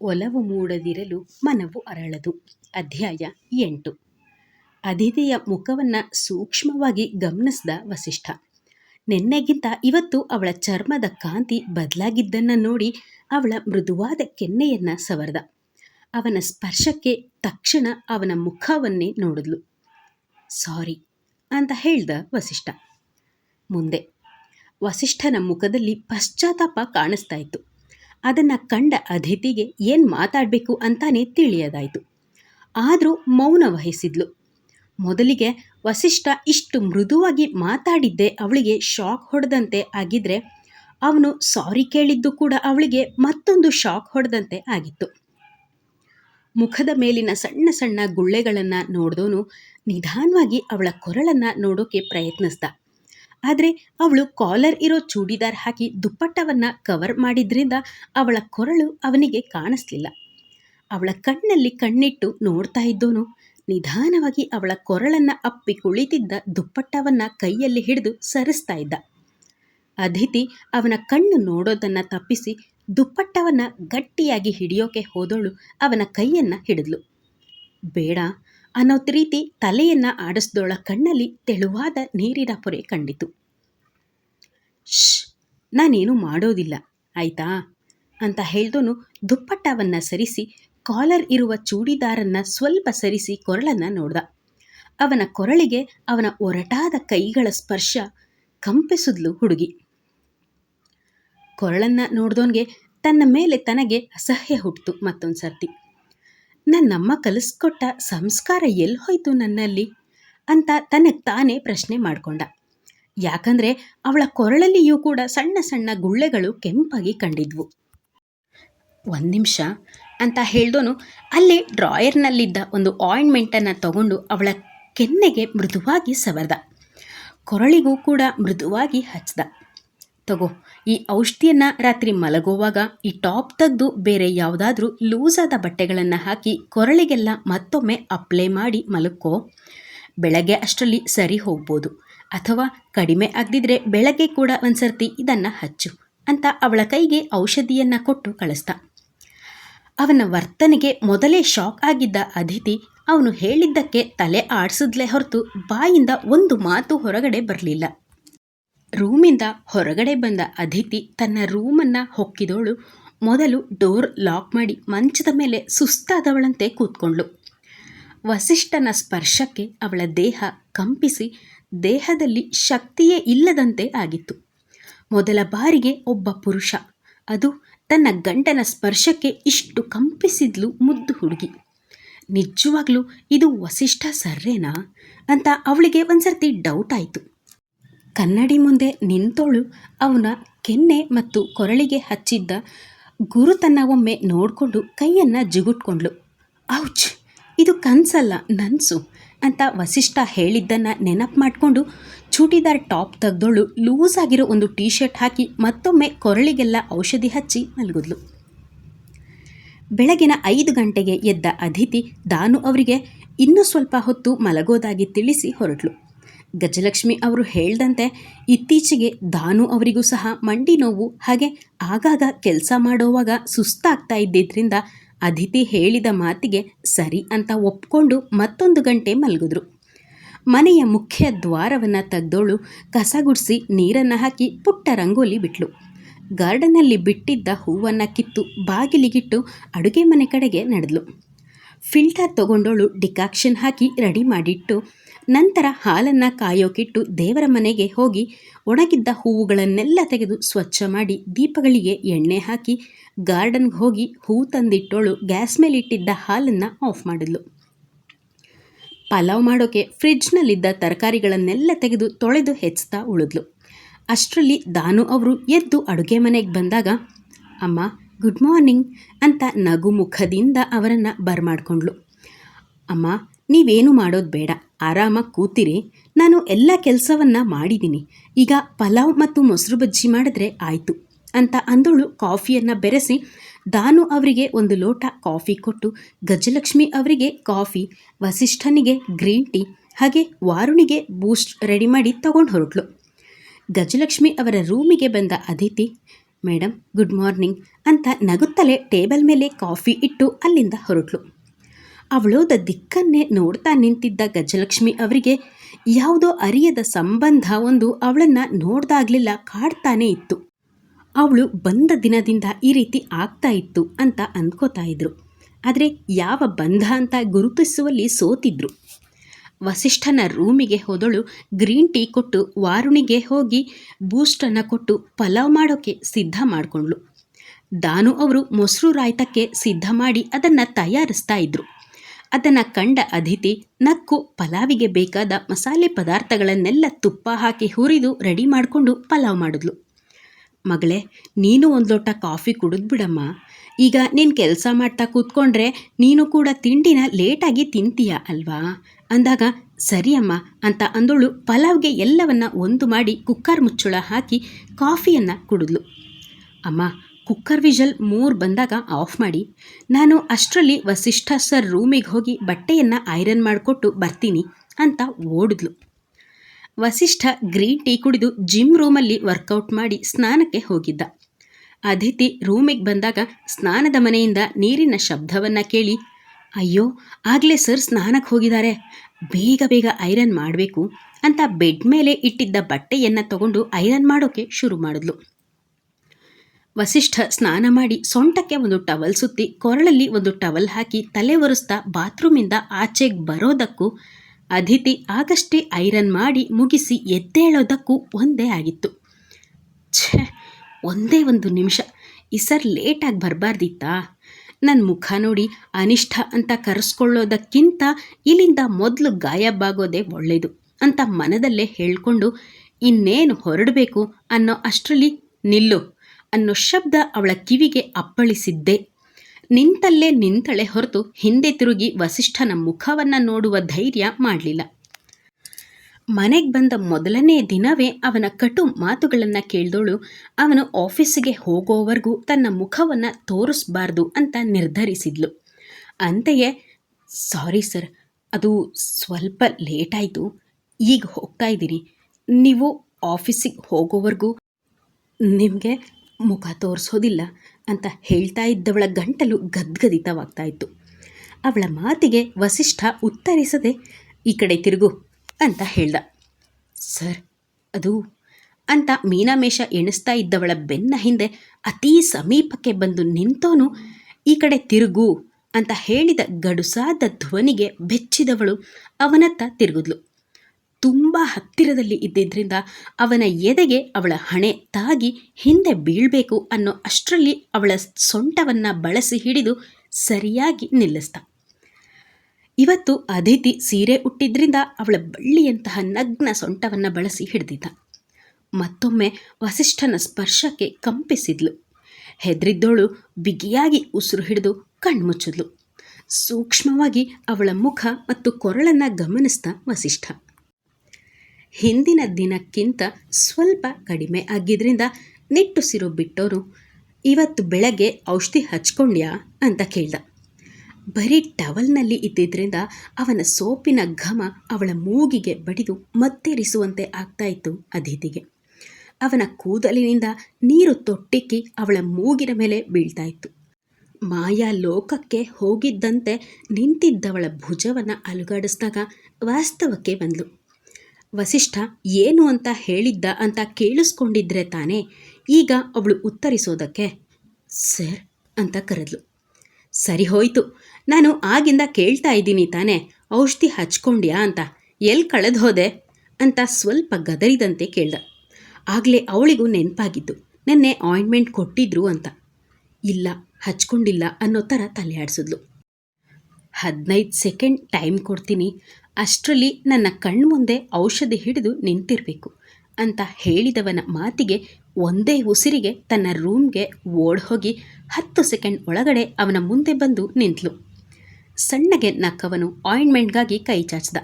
ಒಲವು ಮೂಡದಿರಲು ಮನವು ಅರಳದು. ಅಧ್ಯಾಯ ಎಂಟು. ಅದಿತಿಯ ಮುಖವನ್ನು ಸೂಕ್ಷ್ಮವಾಗಿ ಗಮನಿಸಿದ ವಸಿಷ್ಠ, ನಿನ್ನೆಗಿಂತ ಇವತ್ತು ಅವಳ ಚರ್ಮದ ಕಾಂತಿ ಬದಲಾಗಿದ್ದನ್ನು ನೋಡಿ ಅವಳ ಮೃದುವಾದ ಕೆನ್ನೆಯನ್ನು ಸವರ್ದ. ಅವನ ಸ್ಪರ್ಶಕ್ಕೆ ತಕ್ಷಣ ಅವನ ಮುಖವನ್ನೇ ನೋಡಿದ್ಲು. ಸಾರಿ ಅಂತ ಹೇಳ್ದ ವಸಿಷ್ಠ. ಮುಂದೆ, ವಸಿಷ್ಠನ ಮುಖದಲ್ಲಿ ಪಶ್ಚಾತ್ತಾಪ ಕಾಣಿಸ್ತಾ ಇತ್ತು. ಅದನ್ನು ಕಂಡ ಅತಿಥಿಗೆ ಏನು ಮಾತಾಡಬೇಕು ಅಂತಾನೆ ತಿಳಿಯದಾಯಿತು. ಆದರೂ ಮೌನ ವಹಿಸಿದ್ಲು. ಮೊದಲಿಗೆ ವಸಿಷ್ಠ ಇಷ್ಟು ಮೃದುವಾಗಿ ಮಾತಾಡಿದ್ದೆ ಅವಳಿಗೆ ಶಾಕ್ ಹೊಡೆದಂತೆ ಆಗಿದ್ರೆ ಅವನು ಸಾರಿ ಕೇಳಿದ್ದು ಕೂಡ ಅವಳಿಗೆ ಮತ್ತೊಂದು ಶಾಕ್ ಹೊಡೆದಂತೆ ಆಗಿತ್ತು. ಮುಖದ ಮೇಲಿನ ಸಣ್ಣ ಸಣ್ಣ ಗುಳ್ಳೆಗಳನ್ನು ನೋಡಿದವನು ನಿಧಾನವಾಗಿ ಅವಳ ಕೊರಳನ್ನು ನೋಡೋಕೆ ಪ್ರಯತ್ನಿಸ್ದ. ಆದರೆ ಅವಳು ಕಾಲರ್ ಇರೋ ಚೂಡಿದಾರ್ ಹಾಕಿ ದುಪ್ಪಟ್ಟವನ್ನು ಕವರ್ ಮಾಡಿದ್ರಿಂದ ಅವಳ ಕೊರಳು ಅವನಿಗೆ ಕಾಣಿಸ್ಲಿಲ್ಲ. ಅವಳ ಕಣ್ಣಲ್ಲಿ ಕಣ್ಣಿಟ್ಟು ನೋಡ್ತಾ ಇದ್ದೋನು. ನಿಧಾನವಾಗಿ ಅವಳ ಕೊರಳನ್ನು ಅಪ್ಪಿ ಕುಳಿತಿದ್ದ ದುಪ್ಪಟ್ಟವನ್ನು ಕೈಯಲ್ಲಿ ಹಿಡಿದು ಸರಿಸ್ತಾ ಇದ್ದ. ಅದಿತಿ ಅವನ ಕಣ್ಣು ನೋಡೋದನ್ನು ತಪ್ಪಿಸಿ ದುಪ್ಪಟ್ಟವನ್ನು ಗಟ್ಟಿಯಾಗಿ ಹಿಡಿಯೋಕೆ ಹೋದೋಳು ಅವನ ಕೈಯನ್ನು ಹಿಡಿದ್ಲು. ಬೇಡ ಅನ್ನೋ ರೀತಿ ತಲೆಯನ್ನ ಆಡಿಸ್ದೋಳ ಕಣ್ಣಲ್ಲಿ ತೆಳುವಾದ ನೀರಿನ ಪೊರೆ ಕಂಡಿತು. ಶ್ ನಾನೇನು ಮಾಡೋದಿಲ್ಲ, ಆಯ್ತಾ ಅಂತ ಹೇಳ್ದೋನು ದುಪ್ಪಟ್ಟವನ್ನು ಸರಿಸಿ, ಕಾಲರ್ ಇರುವ ಚೂಡಿದಾರನ್ನ ಸ್ವಲ್ಪ ಸರಿಸಿ ಕೊರಳನ್ನು ನೋಡ್ದ. ಅವನ ಕೊರಳಿಗೆ ಅವನ ಒರಟಾದ ಕೈಗಳ ಸ್ಪರ್ಶ ಕಂಪಿಸಿದ್ಲು ಹುಡುಗಿ. ಕೊರಳನ್ನು ನೋಡ್ದೋನ್ಗೆ ತನ್ನ ಮೇಲೆ ತನಗೆ ಅಸಹ್ಯ ಹುಟ್ಟಿತು ಮತ್ತೊಂದು ಸರ್ತಿ ನನ್ನಮ್ಮ ಕಲಿಸ್ಕೊಟ್ಟ ಸಂಸ್ಕಾರ ಎಲ್ಲಿ ಹೋಯ್ತು ನನ್ನಲ್ಲಿ? ಅಂತ ತನಗೆ ತಾನೇ ಪ್ರಶ್ನೆ ಮಾಡಿಕೊಂಡ. ಯಾಕಂದರೆ ಅವಳ ಕೊರಳಲ್ಲಿಯೂ ಕೂಡ ಸಣ್ಣ ಸಣ್ಣ ಗುಳ್ಳೆಗಳು ಕೆಂಪಾಗಿ ಕಂಡಿದ್ವು. ಒಂದು ನಿಮಿಷ ಅಂತ ಹೇಳ್ದೋನು ಅಲ್ಲೇ ಡ್ರಾಯರ್ನಲ್ಲಿದ್ದ ಒಂದು ಆಯಿಂಟ್ಮೆಂಟನ್ನು ತಗೊಂಡು ಅವಳ ಕೆನ್ನೆಗೆ ಮೃದುವಾಗಿ ಸವರ್ದ. ಕೊರಳಿಗೂ ಕೂಡ ಮೃದುವಾಗಿ ಹಚ್ದ. ತಗೋ. ಈ ಔಷಧಿಯನ್ನು ರಾತ್ರಿ ಮಲಗುವಾಗ ಈ ಟಾಪ್ ತೆಗೆದು ಬೇರೆ ಯಾವುದಾದ್ರೂ ಲೂಸಾದ ಬಟ್ಟೆಗಳನ್ನು ಹಾಕಿ ಕೊರಳಿಗೆಲ್ಲ ಮತ್ತೊಮ್ಮೆ ಅಪ್ಲೈ ಮಾಡಿ ಮಲಕ್ಕೋ ಬೆಳಗ್ಗೆ ಅಷ್ಟರಲ್ಲಿ ಸರಿ ಹೋಗ್ಬೋದು. ಅಥವಾ ಕಡಿಮೆ ಆಗದಿದ್ರೆ ಬೆಳಗ್ಗೆ ಕೂಡ ಒಂದು ಸರ್ತಿ ಇದನ್ನು ಹಚ್ಚು ಅಂತ ಅವಳ ಕೈಗೆ ಔಷಧಿಯನ್ನು ಕೊಟ್ಟು ಕಳಿಸ್ದ ಅವನ ವರ್ತನೆಗೆ ಮೊದಲೇ ಶಾಕ್ ಆಗಿದ್ದ ಅದಿತಿ ಅವನು ಹೇಳಿದ್ದಕ್ಕೆ ತಲೆ ಆಡಿಸಿದ್ಲೇ ಹೊರತು ಬಾಯಿಂದ ಒಂದು ಮಾತು ಹೊರಗಡೆ ಬರಲಿಲ್ಲ. ರೂಮಿಂದ ಹೊರಗಡೆ ಬಂದ ಅದಿತಿ ತನ್ನ ರೂಮನ್ನು ಹೊಕ್ಕಿದವಳು ಮೊದಲು ಡೋರ್ ಲಾಕ್ ಮಾಡಿ ಮಂಚದ ಮೇಲೆ ಸುಸ್ತಾದವಳಂತೆ ಕೂತ್ಕೊಂಡ್ಳು. ವಸಿಷ್ಠನ ಸ್ಪರ್ಶಕ್ಕೆ ಅವಳ ದೇಹ ಕಂಪಿಸಿ ದೇಹದಲ್ಲಿ ಶಕ್ತಿಯೇ ಇಲ್ಲದಂತೆ ಆಗಿತ್ತು. ಮೊದಲ ಬಾರಿಗೆ ಒಬ್ಬ ಪುರುಷ. ಅದು ತನ್ನ ಗಂಡನ ಸ್ಪರ್ಶಕ್ಕೆ ಇಷ್ಟು ಕಂಪಿಸಿದ್ಲು ಮುದ್ದು ಹುಡುಗಿ. ನಿಜವಾಗ್ಲೂ ಇದು ವಸಿಷ್ಠ ಸರ್ರೇನಾ ಅಂತ ಅವಳಿಗೆ ಒಂದ್ಸರ್ತಿ ಡೌಟ್ ಆಯಿತು. ಕನ್ನಡಿ ಮುಂದೆ ನಿಂತೋಳು. ಅವನ ಕೆನ್ನೆ ಮತ್ತು ಕೊರಳಿಗೆ ಹಚ್ಚಿದ್ದ ಗುರುತನ್ನ ಒಮ್ಮೆ ನೋಡಿಕೊಂಡು ಕೈಯನ್ನು ಜಿಗುಟ್ಕೊಂಡ್ಳು. ಔಚ್, ಇದು ಕನ್ಸಲ್ಲ, ನನ್ಸು ಅಂತ ವಸಿಷ್ಠ ಹೇಳಿದ್ದನ್ನು ನೆನಪು ಮಾಡಿಕೊಂಡು ಚೂಟಿದಾರ್ ಟಾಪ್ ತೆಗೆದೋಳು. ಲೂಸ್ ಆಗಿರೋ ಒಂದು ಟೀ ಶರ್ಟ್ ಹಾಕಿ ಮತ್ತೊಮ್ಮೆ ಕೊರಳಿಗೆಲ್ಲ ಔಷಧಿ ಹಚ್ಚಿ ಮಲಗಿದ್ಲು. ಬೆಳಗಿನ ಐದು ಗಂಟೆಗೆ ಎದ್ದ ಅದಿತಿ ದಾನು ಅವರಿಗೆ ಇನ್ನೂ ಸ್ವಲ್ಪ ಹೊತ್ತು ಮಲಗೋದಾಗಿ ತಿಳಿಸಿ ಹೊರಟ್ಲು. ಗಜಲಕ್ಷ್ಮಿ ಅವರು ಹೇಳ್ದಂತೆ ಇತ್ತೀಚೆಗೆ ದಾನು ಅವರಿಗೂ ಸಹ ಮಂಡಿ ನೋವು ಹಾಗೆ ಆಗಾಗ ಕೆಲಸ ಮಾಡುವಾಗ ಸುಸ್ತಾಗ್ತಾ ಇದ್ದಿದ್ದರಿಂದ ಅದಿತಿ ಹೇಳಿದ ಮಾತಿಗೆ ಸರಿ ಅಂತ ಒಪ್ಕೊಂಡು ಮತ್ತೊಂದು ಗಂಟೆ ಮಲಗಿದ್ರು. ಮನೆಯ ಮುಖ್ಯ ದ್ವಾರವನ್ನು ತೆಗ್ದೋಳು ಕಸ ಗುಡಿಸಿ ನೀರನ್ನು ಹಾಕಿ ಪುಟ್ಟ ರಂಗೋಲಿ ಬಿಟ್ಲು. ಗಾರ್ಡನಲ್ಲಿ ಬಿಟ್ಟಿದ್ದ ಹೂವನ್ನು ಕಿತ್ತು ಬಾಗಿಲಿಗಿಟ್ಟು ಅಡುಗೆ ಮನೆ ಕಡೆಗೆ ನಡೆದ್ಲು. ಫಿಲ್ಟರ್ ತಗೊಂಡೋಳು ಡಿಕಾಕ್ಷನ್ ಹಾಕಿ ರೆಡಿ ಮಾಡಿಟ್ಟು ನಂತರ ಹಾಲನ್ನು ಕಾಯೋಕಿಟ್ಟು ದೇವರ ಮನೆಗೆ ಹೋಗಿ ಒಣಗಿದ್ದ ಹೂವುಗಳನ್ನೆಲ್ಲ ತೆಗೆದು ಸ್ವಚ್ಛ ಮಾಡಿ ದೀಪಗಳಿಗೆ ಎಣ್ಣೆ ಹಾಕಿ ಗಾರ್ಡನ್ಗೆ ಹೋಗಿ ಹೂ ತಂದಿಟ್ಟೋಳು ಗ್ಯಾಸ್ ಮೇಲೆ ಇಟ್ಟಿದ್ದ ಹಾಲನ್ನು ಆಫ್ ಮಾಡಿದ್ಲು. ಪಲಾವ್ ಮಾಡೋಕೆ ಫ್ರಿಡ್ಜ್ನಲ್ಲಿದ್ದ ತರಕಾರಿಗಳನ್ನೆಲ್ಲ ತೆಗೆದು ತೊಳೆದು ಹೆಚ್ಚುತ್ತಾ ಉಳಿದ್ಲು. ಅಷ್ಟರಲ್ಲಿ ದಾನು ಅವರು ಎದ್ದು ಅಡುಗೆ ಮನೆಗೆ ಬಂದಾಗ, ಅಮ್ಮ, ಗುಡ್ ಮಾರ್ನಿಂಗ್ ಅಂತ ನಗು ಮುಖದಿಂದ ಅವರನ್ನು ಬರ್ಮಾಡ್ಕೊಂಡ್ಳು. ಅಮ್ಮ, ನೀವೇನು ಮಾಡೋದು ಬೇಡ. ಆರಾಮಾಗಿ ಕೂತಿರಿ. ನಾನು ಎಲ್ಲ ಕೆಲಸವನ್ನು ಮಾಡಿದ್ದೀನಿ ಈಗ ಪಲಾವ್ ಮತ್ತು ಮೊಸರು ಬಜ್ಜಿ ಮಾಡಿದ್ರೆ ಆಯಿತು ಅಂತ ಅಂದಳು ಕಾಫಿಯನ್ನು ಬೆರೆಸಿ ದಾನು ಅವರಿಗೆ ಒಂದು ಲೋಟ ಕಾಫಿ ಕೊಟ್ಟು ಗಜಲಕ್ಷ್ಮಿ ಅವರಿಗೆ ಕಾಫಿ, ವಸಿಷ್ಠನಿಗೆ ಗ್ರೀನ್ ಟೀ, ಹಾಗೆ ವಾರುಣಿಗೆ ಬೂಸ್ಟ್ ರೆಡಿ ಮಾಡಿ ತಗೊಂಡು ಹೊರಟ್ಲು. ಗಜಲಕ್ಷ್ಮಿ ಅವರ ರೂಮಿಗೆ ಬಂದ ಅದಿತಿ ಮೇಡಮ್ ಗುಡ್ ಮಾರ್ನಿಂಗ್ ಅಂತ ನಗುತ್ತಲೇ ಟೇಬಲ್ ಮೇಲೆ ಕಾಫಿ ಇಟ್ಟು ಅಲ್ಲಿಂದ ಹೊರಟ್ಲು. ಅವಳೋದ ದಿಕ್ಕನ್ನೇ ನೋಡ್ತಾ ನಿಂತಿದ್ದ ಗಜಲಕ್ಷ್ಮಿ ಅವರಿಗೆ ಯಾವುದೋ ಅರಿಯದ ಸಂಬಂಧ ಒಂದು ಅವಳನ್ನು ನೋಡ್ದಾಗ್ಲಿಲ್ಲ ಕಾಡ್ತಾನೇ ಇತ್ತು. ಅವಳು ಬಂದ ದಿನದಿಂದ ಈ ರೀತಿ ಆಗ್ತಾ ಇತ್ತು ಅಂತ ಅಂದ್ಕೋತಾ ಇದ್ರು. ಆದರೆ ಯಾವ ಬಂಧ ಅಂತ ಗುರುತಿಸುವಲ್ಲಿ ಸೋತಿದ್ರು. ವಸಿಷ್ಠನ ರೂಮಿಗೆ ಹೋದಳು ಗ್ರೀನ್ ಟೀ ಕೊಟ್ಟು ವಾರುಣಿಗೆ ಹೋಗಿ ಬೂಸ್ಟನ್ನು ಕೊಟ್ಟು ಪಲಾವ್ ಮಾಡೋಕ್ಕೆ ಸಿದ್ಧ ಮಾಡಿಕೊಂಡ್ಳು. ದಾನು ಅವರು ಮೊಸರು ರಾಯ್ತಕ್ಕೆ ಸಿದ್ಧ ಮಾಡಿ ಅದನ್ನು ತಯಾರಿಸ್ತಾ ಇದ್ರು. ಅದನ್ನು ಕಂಡ ಅದಿತಿ ನಕ್ಕು ಪಲಾವಿಗೆ ಬೇಕಾದ ಮಸಾಲೆ ಪದಾರ್ಥಗಳನ್ನೆಲ್ಲ ತುಪ್ಪ ಹಾಕಿ ಹುರಿದು ರೆಡಿ ಮಾಡಿಕೊಂಡು ಪಲಾವ್ ಮಾಡಿದ್ಲು. ಮಗಳೇ, ನೀನು ಒಂದು ಲೋಟ ಕಾಫಿ ಕುಡಿದ್ಬಿಡಮ್ಮ ಈಗ ನೀನು ಕೆಲಸ ಮಾಡ್ತಾ ಕೂತ್ಕೊಂಡ್ರೆ ನೀನು ಕೂಡ ತಿಂಡಿನ ಲೇಟಾಗಿ ತಿಂತೀಯ ಅಲ್ವಾ? ಅಂದಾಗ ಸರಿಯಮ್ಮ ಅಂತ ಅಂದಳು ಪಲಾವ್ಗೆ ಎಲ್ಲವನ್ನ ಒಂದು ಮಾಡಿ ಕುಕ್ಕರ್ ಮುಚ್ಚಳ ಹಾಕಿ ಕಾಫಿಯನ್ನು ಕುಡಿದ್ಲು. ಅಮ್ಮ ಕುಕ್ಕರ್ ವಿಜಲ್ ಮೂರು ಬಂದಾಗ ಆಫ್ ಮಾಡಿ. ನಾನು ಅಷ್ಟರಲ್ಲಿ ವಸಿಷ್ಠ ಸರ್ ರೂಮಿಗೆ ಹೋಗಿ ಬಟ್ಟೆಯನ್ನು ಐರನ್ ಮಾಡಿಕೊಟ್ಟು ಬರ್ತೀನಿ ಅಂತ ಓಡಿದ್ಲು. ವಸಿಷ್ಠ ಗ್ರೀನ್ ಟೀ ಕುಡಿದು ಜಿಮ್ ರೂಮಲ್ಲಿ ವರ್ಕೌಟ್ ಮಾಡಿ ಸ್ನಾನಕ್ಕೆ ಹೋಗಿದ್ದ. ಅದಿತಿ ರೂಮಿಗೆ ಬಂದಾಗ ಸ್ನಾನದ ಮನೆಯಿಂದ ನೀರಿನ ಶಬ್ದವನ್ನು ಕೇಳಿ, ಅಯ್ಯೋ, ಆಗಲೇ ಸರ್ ಸ್ನಾನಕ್ಕೆ ಹೋಗಿದ್ದಾರೆ ಬೇಗ ಬೇಗ ಐರನ್ ಮಾಡಬೇಕು ಅಂತ ಬೆಡ್ ಮೇಲೆ ಇಟ್ಟಿದ್ದ ಬಟ್ಟೆಯನ್ನು ತಗೊಂಡು ಐರನ್ ಮಾಡೋಕ್ಕೆ ಶುರು ಮಾಡಿದ್ಲು. ವಸಿಷ್ಠ ಸ್ನಾನ ಮಾಡಿ ಸೊಂಟಕ್ಕೆ ಒಂದು ಟವಲ್ ಸುತ್ತಿ ಕೊರಳಲ್ಲಿ ಒಂದು ಟವಲ್ ಹಾಕಿ ತಲೆ ಒರೆಸ್ತಾ ಬಾತ್ರೂಮಿಂದ ಆಚೆಗೆ ಬರೋದಕ್ಕೂ ಅದಿತಿ ಆಗಷ್ಟೇ ಐರನ್ ಮಾಡಿ ಮುಗಿಸಿ ಎದ್ದೇಳೋದಕ್ಕೂ ಒಂದೇ ಆಗಿತ್ತು. ಛೇ, ಒಂದೇ ಒಂದು ನಿಮಿಷ. ಈ ಸರ್ ಲೇಟಾಗಿ ಬರಬಾರ್ದಿತ್ತಾ? ನನ್ನ ಮುಖ ನೋಡಿ ಅನಿಷ್ಠ ಅಂತ ಕರೆಸ್ಕೊಳ್ಳೋದಕ್ಕಿಂತ ಇಲ್ಲಿಂದ ಮೊದಲು ಗಾಯಬಾಗೋದೇ ಒಳ್ಳೆಯದು ಅಂತ ಮನದಲ್ಲೇ ಹೇಳಿಕೊಂಡು ಇನ್ನೇನು ಹೊರಡಬೇಕು ಅನ್ನೋ ಅಷ್ಟರಲ್ಲಿ ನಿಲ್ಲು. ಅನ್ನೋ ಶಬ್ದ ಅವಳ ಕಿವಿಗೆ ಅಪ್ಪಳಿಸಿದ್ದೆ. ನಿಂತಲ್ಲೇ ನಿಂತಳೆ ಹೊರತು ಹಿಂದೆ ತಿರುಗಿ ವಸಿಷ್ಠನ ಮುಖವನ್ನು ನೋಡುವ ಧೈರ್ಯ ಮಾಡಲಿಲ್ಲ. ಮನೆಗೆ ಬಂದ ಮೊದಲನೇ ದಿನವೇ ಅವನ ಕಟು ಮಾತುಗಳನ್ನು ಕೇಳಿದವಳು ಅವನು ಆಫೀಸಿಗೆ ಹೋಗೋವರೆಗೂ ತನ್ನ ಮುಖವನ್ನು ತೋರಿಸ್ಬಾರ್ದು ಅಂತ ನಿರ್ಧರಿಸಿದ್ಲು. ಅಂತೆಯೇ, ಸಾರಿ ಸರ್, ಅದು ಸ್ವಲ್ಪ ಲೇಟಾಯಿತು. ಈಗ ಹೋಗ್ತಾ ಇದ್ದೀನಿ. ನೀವು ಆಫೀಸಿಗೆ ಹೋಗೋವರೆಗೂ ನಿಮಗೆ ಮುಖ ತೋರಿಸೋದಿಲ್ಲ ಅಂತ ಹೇಳ್ತಾ ಇದ್ದವಳ ಗಂಟಲು ಗದ್ಗದಿತವಾಗ್ತಾ ಇತ್ತು ಅವಳ ಮಾತಿಗೆ ವಸಿಷ್ಠ ಉತ್ತರಿಸದೆ, ಈ ಕಡೆ ತಿರುಗು ಅಂತ ಹೇಳ್ದ. ಸರ್, ಅದು ಅಂತ ಮೀನಾಮೇಷ ಎಣಿಸ್ತಾ ಇದ್ದವಳ ಬೆನ್ನ ಹಿಂದೆ ಅತೀ ಸಮೀಪಕ್ಕೆ ಬಂದು ನಿಂತೋನು, ಈ ಕಡೆ ತಿರುಗು ಅಂತ ಹೇಳಿದ ಗಡುಸಾದ ಧ್ವನಿಗೆ ಬೆಚ್ಚಿದವಳು ಅವನತ್ತ ತಿರುಗಿದ್ಲು. ತುಂಬ ಹತ್ತಿರದಲ್ಲಿ ಇದ್ದಿದ್ದರಿಂದ ಅವನ ಎದೆಗೆ ಅವಳ ಹಣೆ ತಾಗಿ ಹಿಂದೆ ಬೀಳಬೇಕು ಅನ್ನೋ ಅಷ್ಟರಲ್ಲಿ ಅವಳ ಸೊಂಟವನ್ನು ಬಳಸಿ ಹಿಡಿದು ಸರಿಯಾಗಿ ನಿಲ್ಲಿಸ್ತ ಇವತ್ತು ಅದಿತಿ ಸೀರೆ ಉಟ್ಟಿದ್ರಿಂದ ಅವಳ ಬಳ್ಳಿಯಂತಹ ನಗ್ನ ಸೊಂಟವನ್ನು ಬಳಸಿ ಹಿಡಿದಿದ್ದ. ಮತ್ತೊಮ್ಮೆ ವಸಿಷ್ಠನ ಸ್ಪರ್ಶಕ್ಕೆ ಕಂಪಿಸಿದ್ಲು. ಹೆದರಿದ್ದೋಳು ಬಿಗಿಯಾಗಿ ಉಸಿರು ಹಿಡಿದು ಕಣ್ಮುಚ್ಚಿದ್ಲು. ಸೂಕ್ಷ್ಮವಾಗಿ ಅವಳ ಮುಖ ಮತ್ತು ಕೊರಳನ್ನು ಗಮನಿಸ್ತ ವಸಿಷ್ಠ. ಹಿಂದಿನ ದಿನಕ್ಕಿಂತ ಸ್ವಲ್ಪ ಕಡಿಮೆ ಆಗಿದ್ದರಿಂದ ನಿಟ್ಟುಸಿರು ಬಿಟ್ಟೋರು, ಇವತ್ತು ಬೆಳಗ್ಗೆ ಔಷಧಿ ಹಚ್ಕೊಂಡ್ಯಾ? ಅಂತ ಕೇಳ್ದ. ಬರೀ ಟವಲ್ನಲ್ಲಿ ಇದ್ದಿದ್ದರಿಂದ ಅವನ ಸೋಪಿನ ಘಮ ಅವಳ ಮೂಗಿಗೆ ಬಡಿದು ಮತ್ತೇರಿಸುವಂತೆ ಆಗ್ತಾ ಇತ್ತು ಅದಿತಿಗೆ ಅವನ ಕೂದಲಿನಿಂದ ನೀರು ತೊಟ್ಟಿಕ್ಕಿ ಅವಳ ಮೂಗಿನ ಮೇಲೆ ಬೀಳ್ತಾ ಇತ್ತು ಮಾಯಾ ಲೋಕಕ್ಕೆ ಹೋಗಿದ್ದಂತೆ ನಿಂತಿದ್ದವಳ ಭುಜವನ್ನು ಅಲುಗಾಡಿಸಿದಾಗ ವಾಸ್ತವಕ್ಕೆ ಬಂದ್ಲು. ವಸಿಷ್ಠ, ಏನು ಅಂತ ಹೇಳಿದ್ದ ಅಂತ ಕೇಳಿಸ್ಕೊಂಡಿದ್ರೆ ತಾನೇ ಈಗ ಅವಳು ಉತ್ತರಿಸೋದಕ್ಕೆ, ಸರ್, ಅಂತ ಕರೆದ್ಲು. ಸರಿ ಹೋಯ್ತು. ನಾನು ಆಗಿಂದ ಕೇಳ್ತಾ ಇದ್ದೀನಿ ತಾನೇ, ಔಷಧಿ ಹಚ್ಕೊಂಡ್ಯಾ ಅಂತ ಎಲ್ಲಿ ಕಳೆದು ಹೋದೆ? ಅಂತ ಸ್ವಲ್ಪ ಗದರಿದಂತೆ ಕೇಳ್ದ. ಆಗಲೇ ಅವಳಿಗೂ ನೆನಪಾಗಿದ್ದು, ನೆನ್ನೆ ಆಯಿಂಟ್ಮೆಂಟ್ ಕೊಟ್ಟಿದ್ರು ಅಂತ. ಇಲ್ಲ, ಹಚ್ಕೊಂಡಿಲ್ಲ ಅನ್ನೋ ಥರ ತಲೆ ಆಡಿಸಿದ್ಲು ಹದಿನೈದು ಸೆಕೆಂಡ್ ಟೈಮ್ ಕೊಡ್ತೀನಿ ಅಷ್ಟರಲ್ಲಿ ನನ್ನ ಕಣ್ಮುಂದೆ ಔಷಧಿ ಹಿಡಿದು ನಿಂತಿರಬೇಕು ಅಂತ ಹೇಳಿದವನ ಮಾತಿಗೆ ಒಂದೇ ಉಸಿರಿಗೆ ತನ್ನ ರೂಮ್ಗೆ ಓಡ್ ಹೋಗಿ ಹತ್ತು ಸೆಕೆಂಡ್ ಒಳಗಡೆ ಅವನ ಮುಂದೆ ಬಂದು ನಿಂತಲು. ಸಣ್ಣಗೆ ನಕ್ಕವನು ಆಯಿಂಟ್ಮೆಂಟ್ಗಾಗಿ ಕೈ ಚಾಚಿದ.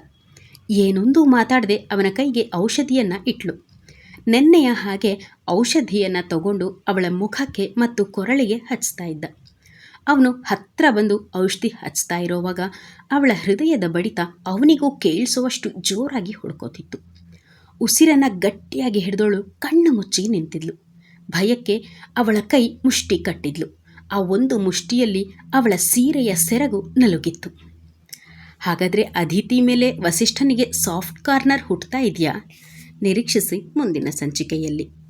ಏನೊಂದೂ ಮಾತಾಡದೆ ಅವನ ಕೈಗೆ ಔಷಧಿಯನ್ನು ಇಟ್ಲು. ನೆನ್ನೆಯ ಹಾಗೆ ಔಷಧಿಯನ್ನು ತಗೊಂಡು ಅವಳ ಮುಖಕ್ಕೆ ಮತ್ತು ಕೊರಳಿಗೆ ಹಚ್ತಾ ಇದ್ದ. ಅವನು ಹತ್ತಿರ ಬಂದು ಔಷಧಿ ಹಚ್ತಾ ಇರೋವಾಗ ಅವಳ ಹೃದಯದ ಬಡಿತ ಅವನಿಗೂ ಕೇಳಿಸುವಷ್ಟು ಜೋರಾಗಿ ಹೊಡ್ಕೋತಿತ್ತು. ಉಸಿರನ್ನ ಗಟ್ಟಿಯಾಗಿ ಹಿಡಿದೋಳು ಕಣ್ಣು ಮುಚ್ಚಿ ನಿಂತಿದ್ಲು. ಭಯಕ್ಕೆ ಅವಳ ಕೈ ಮುಷ್ಟಿ ಕಟ್ಟಿದ್ಲು. ಆ ಒಂದು ಮುಷ್ಟಿಯಲ್ಲಿ ಅವಳ ಸೀರೆಯ ಸೆರಗು ನಲುಗಿತ್ತು. ಹಾಗಾದರೆ ಅದಿತಿ ಮೇಲೆ ವಸಿಷ್ಠನಿಗೆ ಸಾಫ್ಟ್ ಕಾರ್ನರ್ ಹುಟ್ಟುತ್ತಾ ಇದೆಯಾ? ನಿರೀಕ್ಷಿಸಿ ಮುಂದಿನ ಸಂಚಿಕೆಯಲ್ಲಿ.